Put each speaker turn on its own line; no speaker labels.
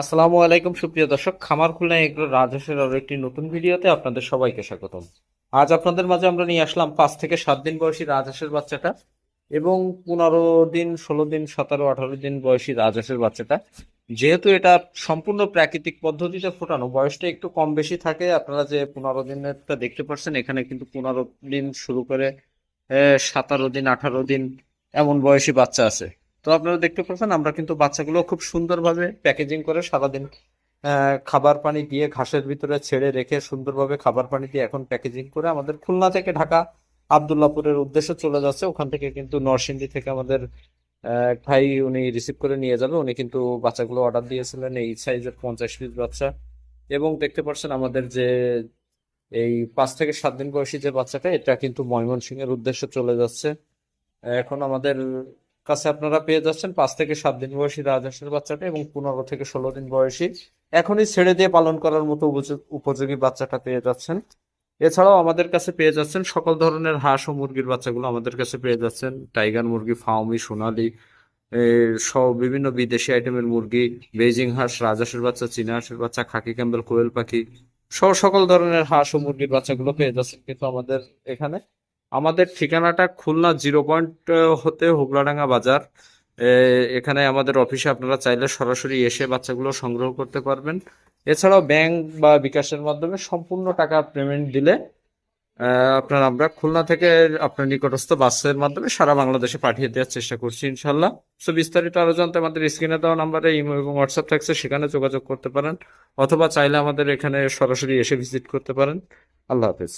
আসসালামু আলাইকুম, সুপ্রিয় দর্শক। খামার খুলনা এগুলো রাজহাঁসের আরও একটি নতুন ভিডিওতে আপনাদের সবাইকে স্বাগতম। আজ আপনাদের মাঝে আমরা নিয়ে আসলাম পাঁচ থেকে সাত দিন বয়সী রাজহাঁসের বাচ্চাটা এবং পনেরো দিন, ষোলো দিন, সতেরো, আঠারো দিন বয়সী রাজহাঁসের বাচ্চাটা। যেহেতু এটা সম্পূর্ণ প্রাকৃতিক পদ্ধতিতে ফোটানো, বয়সটা একটু কম বেশি থাকে। আপনারা যে পনেরো দিনেরটা দেখতে পাচ্ছেন, এখানে কিন্তু পনেরো দিন শুরু করে সাতারো দিন, আঠারো দিন এমন বয়সী বাচ্চা আছে। তো আপনারা দেখতে পাচ্ছেন, আমরা কিন্তু বাচ্চাগুলো খুব সুন্দরভাবে প্যাকেজিং করে সারাদিন খাবার পানি দিয়ে ঘাসের ভিতরে ছেড়ে রেখে সুন্দরভাবে খাবার পানি দিয়ে এখন প্যাকেজিং করে আমাদের খুলনা থেকে ঢাকা আবদুল্লাপুরের উদ্দেশ্যে চলে যাচ্ছে। ওখান থেকে কিন্তু নরসিংদী থেকে আমাদের ভাই উনি রিসিভ করে নিয়ে যাবে। উনি কিন্তু বাচ্চাগুলো অর্ডার দিয়েছিলেন এই সাইজের পঞ্চাশ পিস বাচ্চা। এবং দেখতে পাচ্ছেন আমাদের যে এই পাঁচ থেকে সাত দিন বয়সী যে বাচ্চাটা, এটা কিন্তু ময়মনসিংহের উদ্দেশ্যে চলে যাচ্ছে। এখন আমাদের কাছে আপনারা পেয়ে যাচ্ছেন পাঁচ থেকে সাত দিন বয়সী রাজহাঁসের বাচ্চাটা এবং পনেরো থেকে ষোলো দিন বয়সী। এখনই ছেড়ে দিয়ে পালন করার মতো উপযোগ- বাচ্চাটা পেয়ে যাচ্ছেন। এছাড়াও আমাদের কাছে পেয়ে যাচ্ছেন সকল ধরনের হাঁস ও মুরগির বাচ্চাগুলো আমাদের কাছে পেয়ে যাচ্ছেন। টাইগার মুরগি ফাউমি সোনালি সব বিভিন্ন বিদেশি আইটেমের মুরগি বেজিং হাঁস রাজহাঁসের বাচ্চা, চীনা হাঁসের বাচ্চা, খাকি ক্যাম্বেল, কোয়েল পাখি সহ সকল ধরনের হাঁস ও মুরগির বাচ্চাগুলো পেয়ে যাচ্ছেন কিন্তু আমাদের এখানে। আমাদের ঠিকানাটা খুলনা জিরো পয়েন্ট হতে হুগলাডাঙ্গা বাজার। এখানে আমাদের অফিসে আপনারা চাইলে সরাসরি এসে বাচ্চাগুলো সংগ্রহ করতে পারবেন। এছাড়াও ব্যাংক বা বিকাশের মাধ্যমে সম্পূর্ণ টাকা পেমেন্ট দিলে আপনার আমরা খুলনা থেকে আপনার নিকটস্থ বাসের মাধ্যমে সারা বাংলাদেশে পাঠিয়ে দেওয়ার চেষ্টা করছি ইনশাল্লাহ সো বিস্তারিত আরও জানতে আমাদের স্ক্রিনে দেওয়া নাম্বারে ইমো এবং হোয়াটসঅ্যাপ থাকছে, সেখানে যোগাযোগ করতে পারেন। অথবা চাইলে আমাদের এখানে সরাসরি এসে ভিজিট করতে পারেন। আল্লাহ হাফেজ।